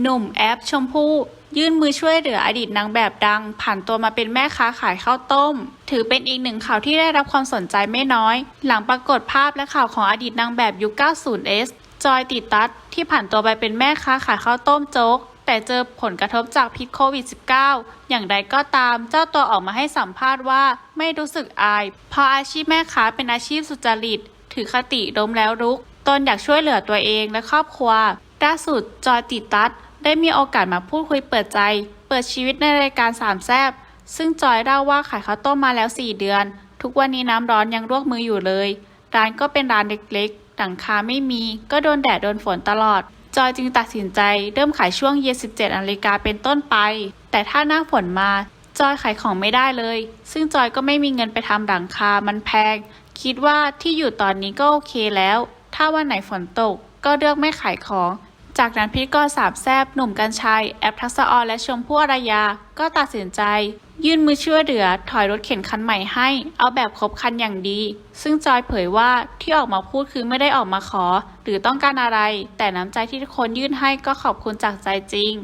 หนุ่มแอปชมพู่ยื่นมือช่วยเหลืออดีตนางแบบดัง ผ่านตัวมาเป็นแม่ค้าขายข้าวต้ม ถือเป็นอีกหนึ่งข่าวที่ได้รับความสนใจไม่น้อย หลังปรากฏภาพและข่าวของอดีตนางแบบยุค 90s จอยติดตัสที่ผ่านตัวไปเป็นแม่ค้าขายข้าวต้มโจ๊กแต่เจอผลกระทบจากพิษโควิด -19 อย่างใดก็ตามเจ้าตัวออกมาให้สัมภาษณ์ว่าไม่รู้สึกอาย เพราะอาชีพแม่ค้าเป็นอาชีพสุจริต ถือคติดมแล้วรุก ตนอยากช่วยเหลือตัวเองและครอบครัวล่าสุดจอยติดตัส ได้มีโอกาสมาพูดคุยเปิดใจ เปิดชีวิตในรายการสามแซบซึ่งจอยเล่าว่าขายข้าวต้มมาแล้ว 4 เดือน ทุกวันนี้น้ำร้อนยังลวกมืออยู่เลย ร้านก็เป็นร้านเล็กๆหลังคาไม่มี ก็โดนแดดโดนฝนตลอด จอยจึงตัดสินใจเริ่มขายช่วงเย็น17นาฬิกาเป็นต้นไป แต่ถ้าหน้าฝนมา จอยขายของไม่ได้เลย ซึ่งจอยก็ไม่มีเงินไปทำหลังคา มันแพง คิดว่าที่อยู่ตอนนี้ก็โอเคแล้ว ถ้าวันไหนฝนตก ก็เลือกไม่ขายของ จากนั้นพิธีกรสามแซบหนุ่มกัญชัย แอปทักษออและชมพู่อารยา ก็ตัดสินใจ ยื่นมือช่วยเหลือถอยรถเข็นคันใหม่ให้ เอาแบบครบคันอย่างดี ซึ่งจอยเผยว่าที่ออกมาพูดคือไม่ได้ออกมาขอ หรือต้องการอะไร แต่น้ำใจที่ทุกคนยื่นให้ก็ขอบคุณจากใจจริง